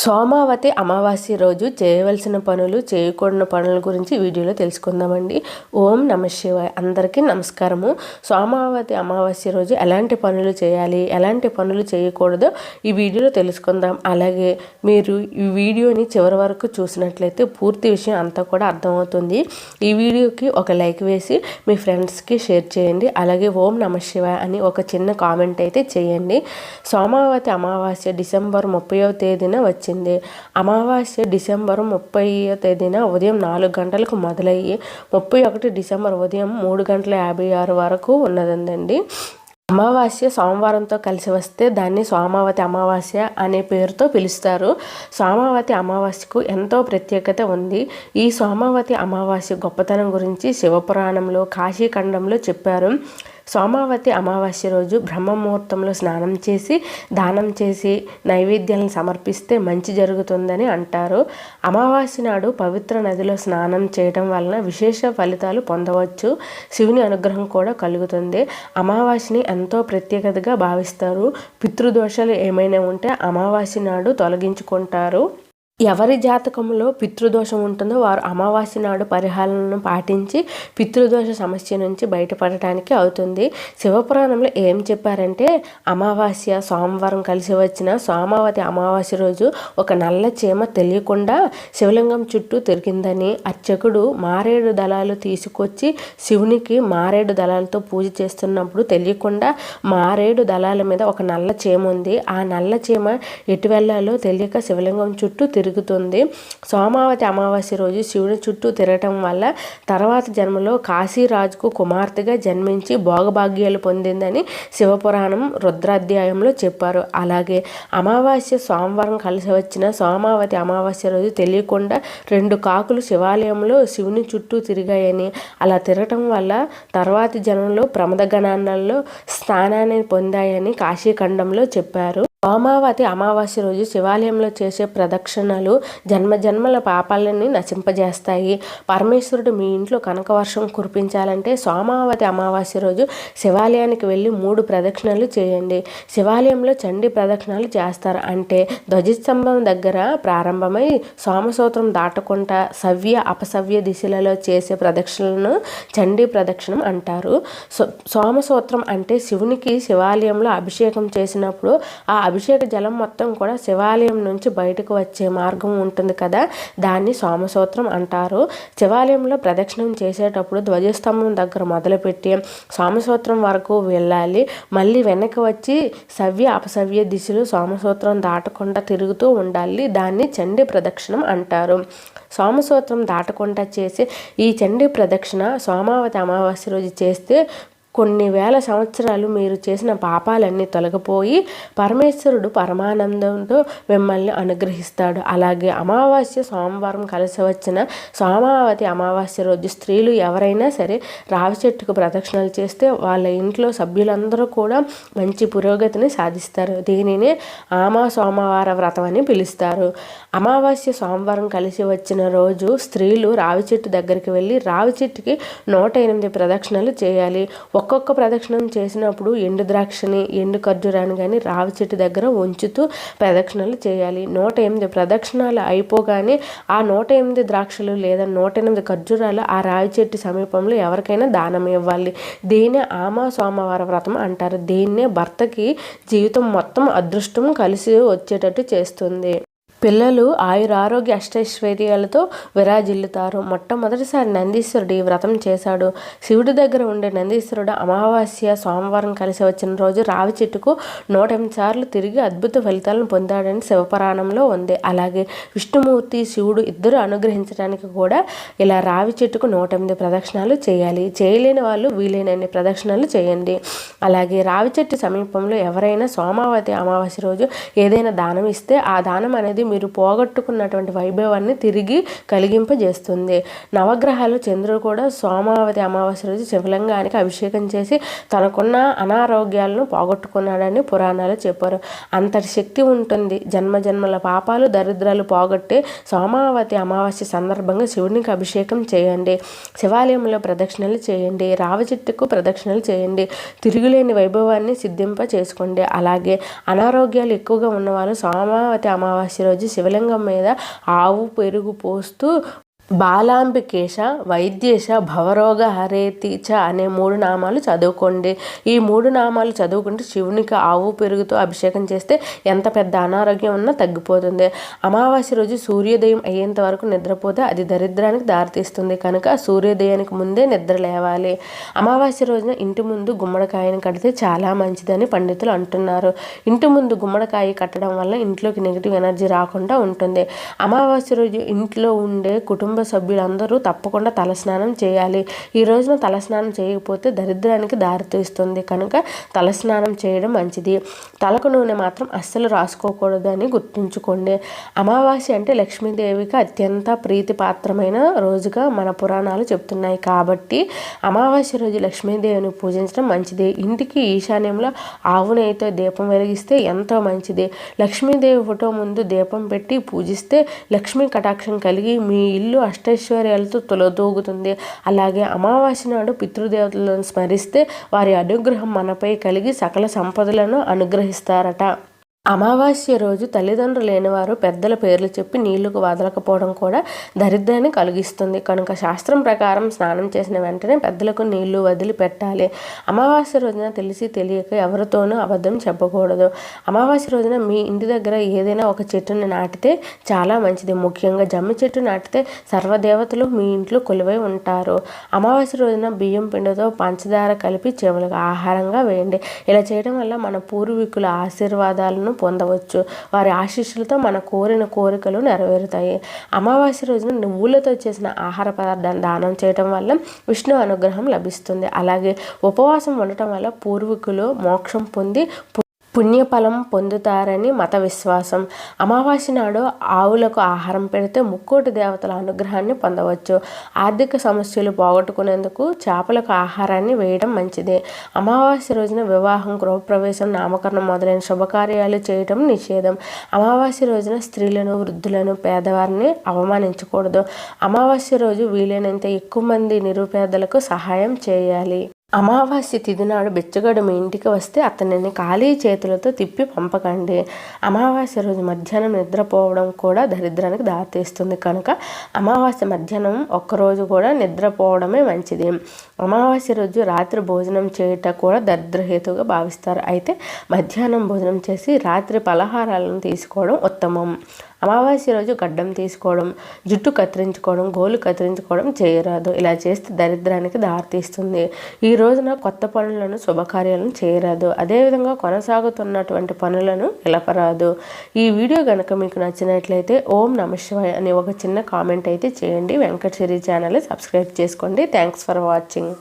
సోమావతి అమావాస్య రోజు చేయవలసిన పనులు చేయకూడని పనుల గురించి వీడియోలో తెలుసుకుందామండి. ఓం నమ శివాయ. అందరికీ నమస్కారము. సోమావతి అమావాస్య రోజు ఎలాంటి పనులు చేయాలి ఎలాంటి పనులు చేయకూడదో ఈ వీడియోలో తెలుసుకుందాం. అలాగే మీరు ఈ వీడియోని చివరి వరకు చూసినట్లయితే పూర్తి విషయం అంతా కూడా అర్థమవుతుంది. ఈ వీడియోకి ఒక లైక్ వేసి మీ ఫ్రెండ్స్కి షేర్ చేయండి. అలాగే ఓం నమ శివాయ అని ఒక చిన్న కామెంట్ అయితే చేయండి. సోమావతి అమావాస్య డిసెంబర్ ముప్పైవ తేదీన వచ్చింది. అమావాస్య డిసెంబర్ ముప్పై తేదీన ఉదయం నాలుగు గంటలకు మొదలయ్యి ముప్పై ఒకటి డిసెంబర్ ఉదయం మూడు గంటల యాభై ఆరు వరకు ఉన్నదండి అమావాస్య సోమవారంతో కలిసి వస్తే దాన్ని సోమావతి అమావాస్య అనే పేరుతో పిలుస్తారు. సోమావతి అమావాస్యకు ఎంతో ప్రత్యేకత ఉంది. ఈ సోమావతి అమావాస్య గొప్పతనం గురించి శివపురాణంలో కాశీఖండంలో చెప్పారు. సోమావతి అమావాస్య రోజు బ్రహ్మముహూర్తంలో స్నానం చేసి దానం చేసి నైవేద్యాలను సమర్పిస్తే మంచి జరుగుతుందని అంటారు. అమావాస్య నాడు పవిత్ర నదిలో స్నానం చేయడం వలన విశేష ఫలితాలు పొందవచ్చు. శివుని అనుగ్రహం కూడా కలుగుతుంది. అమావాస్యని ఎంతో ప్రత్యేకతగా భావిస్తారు. పితృదోషాలు ఏమైనా ఉంటే అమావాస్య నాడు తొలగించుకుంటారు. ఎవరి జాతకంలో పితృదోషం ఉంటుందో వారు అమావాస్య నాడు పరిహారాలను పాటించి పితృదోష సమస్య నుంచి బయటపడటానికి అవుతుంది. శివపురాణంలో ఏం చెప్పారంటే అమావాస్య సోమవారం కలిసి వచ్చిన సోమావతి అమావాస్య రోజు ఒక నల్ల చీమ తెలియకుండా శివలింగం చుట్టూ తిరిగిందని అర్చకుడు మారేడు దళాలు తీసుకొచ్చి శివునికి మారేడు దళాలతో పూజ చేస్తున్నప్పుడు తెలియకుండా మారేడు దళాల మీద ఒక నల్ల చీమ ఉంది. ఆ నల్ల చీమ ఎటు వెళ్ళాలో తెలియక శివలింగం చుట్టూ తిరిగి తిరుగుతుంది సోమావతి అమావాస్య రోజు శివుని చుట్టూ తిరగటం వల్ల తర్వాత జన్మలో కాశీరాజుకు కుమార్తెగా జన్మించి భోగభాగ్యాలు పొందిందని శివపురాణం రుద్రాధ్యాయంలో చెప్పారు. అలాగే అమావాస్య సోమవారం కలిసి వచ్చిన సోమావతి అమావాస్య రోజు తెలియకుండా రెండు కాకులు శివాలయంలో శివుని చుట్టూ తిరిగాయని అలా తిరగటం వల్ల తర్వాతి జన్మలో ప్రమదగణాలలో స్థానాన్ని పొందాయని కాశీఖండంలో చెప్పారు. సోమావతి అమావాస్య రోజు శివాలయంలో చేసే ప్రదక్షిణలు జన్మ జన్మల పాపాలని నశింపజేస్తాయి. పరమేశ్వరుడు మీ ఇంట్లో కనకవర్షం కురిపించాలంటే సోమావతి అమావాస్య రోజు శివాలయానికి వెళ్ళి మూడు ప్రదక్షిణలు చేయండి. శివాలయంలో చండీ ప్రదక్షిణలు చేస్తారు. అంటే ధ్వజస్తంభం దగ్గర ప్రారంభమై సోమసూత్రం దాటకుండా సవ్య అపసవ్య దిశలలో చేసే ప్రదక్షిణలను చండీ ప్రదక్షిణం అంటారు. సో సోమసూత్రం అంటే శివునికి శివాలయంలో అభిషేకం చేసినప్పుడు ఆ అభిషేక జలం మొత్తం కూడా శివాలయం నుంచి బయటకు వచ్చే మార్గం ఉంటుంది కదా దాన్ని సోమసూత్రం అంటారు. శివాలయంలో ప్రదక్షిణం చేసేటప్పుడు ధ్వజస్తంభం దగ్గర మొదలుపెట్టి సోమసూత్రం వరకు వెళ్ళాలి. మళ్ళీ వెనక్కి వచ్చి సవ్య అపసవ్య దిశలు సోమసూత్రం దాటకుండా తిరుగుతూ ఉండాలి. దాన్ని చండీ ప్రదక్షిణం అంటారు. సోమసూత్రం దాటకుండా చేసి ఈ చండీ ప్రదక్షిణ సోమావతి అమావాస్య రోజు చేస్తే కొన్ని వేల సంవత్సరాలు మీరు చేసిన పాపాలన్నీ తొలగిపోయి పరమేశ్వరుడు పరమానందంతో మిమ్మల్ని అనుగ్రహిస్తాడు. అలాగే అమావాస్య సోమవారం కలిసి వచ్చిన సోమావతి అమావాస్య రోజు స్త్రీలు ఎవరైనా సరే రావి చెట్టుకు ప్రదక్షిణలు చేస్తే వాళ్ళ ఇంట్లో సభ్యులందరూ కూడా మంచి పురోగతిని సాధిస్తారు. దీనినే ఆమా సోమవార వ్రతం అని పిలుస్తారు. అమావాస్య సోమవారం కలిసి వచ్చిన రోజు స్త్రీలు రావి చెట్టు దగ్గరికి వెళ్ళి రావి చెట్టుకి నూట ఎనిమిది ప్రదక్షిణలు చేయాలి. ఒక్కొక్క ప్రదక్షిణం చేసినప్పుడు ఎండు ద్రాక్షని ఎండు ఖర్జూరాన్ని కానీ రావి చెట్టు దగ్గర ఉంచుతూ ప్రదక్షిణలు చేయాలి. నూట ఎనిమిది ప్రదక్షిణాలు అయిపోగానే ఆ నూట ఎనిమిది ద్రాక్షలు లేదా నూట ఎనిమిది ఖర్జూరాలు ఆ రావి చెట్టు సమీపంలో ఎవరికైనా దానం ఇవ్వాలి. దీన్నే ఆమా సోమవార వ్రతం అంటారు. దీన్నే భర్తకి జీవితం మొత్తం అదృష్టం కలిసి వచ్చేటట్టు చేస్తుంది. పిల్లలు ఆయుర ఆరోగ్య అష్టైశ్వర్యాలతో విరాజిల్లుతారు. మొట్టమొదటిసారి నందీశ్వరుడు ఈ వ్రతం చేశాడు. శివుడి దగ్గర ఉండే నందీశ్వరుడు అమావాస్య సోమవారం కలిసి వచ్చిన రోజు రావి చెట్టుకు నూట ఎనిమిది సార్లు తిరిగి అద్భుత ఫలితాలను పొందాడని శివపురాణంలో ఉంది. అలాగే విష్ణుమూర్తి శివుడు ఇద్దరు అనుగ్రహించడానికి కూడా ఇలా రావి చెట్టుకు నూట ఎనిమిది ప్రదక్షిణాలు చేయాలి. చేయలేని వాళ్ళు వీలైనన్ని ప్రదక్షిణాలు చేయండి. అలాగే రావి చెట్టు సమీపంలో ఎవరైనా సోమావతి అమావాస్య రోజు ఏదైనా దానం ఇస్తే ఆ దానం అనేది మీరు పోగొట్టుకున్నటువంటి వైభవాన్ని తిరిగి కలిగింపజేస్తుంది. నవగ్రహాలు చంద్రుడు కూడా సోమావతి అమావాస్య రోజు శివలింగానికి అభిషేకం చేసి తనకున్న అనారోగ్యాలను పోగొట్టుకున్నాడని పురాణాలు చెప్పారు. అంతటి శక్తి ఉంటుంది. జన్మ జన్మల పాపాలు దరిద్రాలు పోగొట్టే సోమావతి అమావాస్య సందర్భంగా శివునికి అభిషేకం చేయండి. శివాలయంలో ప్రదక్షిణలు చేయండి. రావి చెట్టుకు ప్రదక్షిణలు చేయండి. తిరుగులేని వైభవాన్ని సిద్ధింప చేసుకోండి అలాగే అనారోగ్యాలు ఎక్కువగా ఉన్నవాళ్ళు సోమావతి అమావాస్య రోజు శివలింగం మీద ఆవు పెరుగు పోస్తూ బాలాంబికేశ వైద్యేశ భవరోగ హరేతిచ అనే మూడు నామాలు చదువుకోండి. ఈ మూడు నామాలు చదువుకుంటే శివునికి ఆవు పెరుగుతో అభిషేకం చేస్తే ఎంత పెద్ద అనారోగ్యం ఉన్నా తగ్గిపోతుంది. అమావాస్య రోజు సూర్యోదయం అయ్యేంత వరకు నిద్రపోతే అది దరిద్రానికి దారితీస్తుంది. కనుక సూర్యోదయానికి ముందే నిద్ర లేవాలి. అమావాస్య రోజున ఇంటి ముందు గుమ్మడికాయని కడితే చాలా మంచిదని పండితులు అంటున్నారు. ఇంటి ముందు గుమ్మడికాయ కట్టడం వల్ల ఇంట్లోకి నెగిటివ్ ఎనర్జీ రాకుండా ఉంటుంది. అమావాస్య రోజు ఇంట్లో ఉండే కుటుంబ సభ్యులందరూ తప్పకుండా తలస్నానం చేయాలి. ఈ రోజున తలస్నానం చేయకపోతే దరిద్రానికి దారితీస్తుంది. కనుక తలస్నానం చేయడం మంచిది. తలకు నూనె మాత్రం అస్సలు రాసుకోకూడదు అని గుర్తుంచుకోండి. అమావాస్య అంటే లక్ష్మీదేవికి అత్యంత ప్రీతిపాత్రమైన రోజుగా మన పురాణాలు చెప్తున్నాయి. కాబట్టి అమావాస్య రోజు లక్ష్మీదేవిని పూజించడం మంచిది. ఇంటికి ఈశాన్యంలో ఆవు నెయ్యితో దీపం వెలిగిస్తే ఎంతో మంచిది. లక్ష్మీదేవి ఫోటో ముందు దీపం పెట్టి పూజిస్తే లక్ష్మీ కటాక్షం కలిగి మీ ఇల్లు అష్టైశ్వర్యాలతో తొలతూగుతుంది అలాగే అమావాస్య నాడు పితృదేవతలను స్మరిస్తే వారి అనుగ్రహం మనపై కలిగి సకల సంపదలను అనుగ్రహిస్తారట. అమావాస్య రోజు తల్లిదండ్రులు లేనివారు పెద్దల పేర్లు చెప్పి నీళ్ళకు వదలకపోవడం కూడా దరిద్రాన్ని కలిగిస్తుంది. కనుక శాస్త్రం ప్రకారం స్నానం చేసిన వెంటనే పెద్దలకు నీళ్ళు వదిలి పెట్టాలి అమావాస్య రోజున తెలిసి తెలియక ఎవరితోనూ అబద్ధం చెప్పకూడదు. అమావాస్య రోజున మీ ఇంటి దగ్గర ఏదైనా ఒక చెట్టుని నాటితే చాలా మంచిది. ముఖ్యంగా జమ్మి చెట్టు నాటితే సర్వదేవతలు మీ ఇంట్లో కొలువై ఉంటారు. అమావాస్య రోజున బియ్యం పిండితో పంచదార కలిపి చెవులకు ఆహారంగా వేయండి. ఇలా చేయడం వల్ల మన పూర్వీకుల ఆశీర్వాదాలను పొందవచ్చు. వారి ఆశీస్సులతో మన కోరిన కోరికలు నెరవేరుతాయి. అమావాస్య రోజున నువ్వులతో చేసిన ఆహార పదార్థాన్ని దానం చేయడం వల్ల విష్ణు అనుగ్రహం లభిస్తుంది. అలాగే ఉపవాసం ఉండటం వల్ల పూర్వీకులు మోక్షం పొంది పుణ్యఫలం పొందుతారని మత విశ్వాసం. అమావాస్య నాడు ఆవులకు ఆహారం పెడితే ముక్కోటి దేవతల అనుగ్రహాన్ని పొందవచ్చు. ఆర్థిక సమస్యలు పోగొట్టుకునేందుకు చేపలకు ఆహారాన్ని వేయడం మంచిది. అమావాస్య రోజున వివాహం గృహప్రవేశం నామకరణం మొదలైన శుభకార్యాలు చేయడం నిషేధం. అమావాస్య రోజున స్త్రీలను వృద్ధులను పేదవారిని అవమానించకూడదు. అమావాస్య రోజు వీలైనంత ఎక్కువ మంది నిరుపేదలకు సహాయం చేయాలి. అమావాస్య తిథి నాడు బిచ్చగాడు మీ ఇంటికి వస్తే అతనిని ఖాళీ చేతులతో తిప్పి పంపకండి. అమావాస్య రోజు మధ్యాహ్నం నిద్రపోవడం కూడా దరిద్రానికి దారితీస్తుంది. కనుక అమావాస్య మధ్యాహ్నం ఒక్కరోజు కూడా నిద్రపోవడమే మంచిది. అమావాస్య రోజు రాత్రి భోజనం చేయట కూడా దరిద్రహేతుగా భావిస్తారు. అయితే మధ్యాహ్నం భోజనం చేసి రాత్రి పలహారాలను తీసుకోవడం ఉత్తమం. అమావాస్య రోజు గడ్డం తీసుకోవడం జుట్టు కత్తిరించుకోవడం గోలు కత్తిరించుకోవడం చేయరాదు. ఇలా చేస్తే దరిద్రానికి దారితీస్తుంది. ఈ రోజున కొత్త పనులను శుభకార్యాలను చేయరాదు. అదేవిధంగా కొనసాగుతున్నటువంటి పనులను నిలపరాదు. ఈ వీడియో కనుక మీకు నచ్చినట్లయితే ఓం నమశివాయ అని ఒక చిన్న కామెంట్ అయితే చేయండి. వెంకటసిరి ఛానల్ సబ్స్క్రైబ్ చేసుకోండి. Thanks for watching.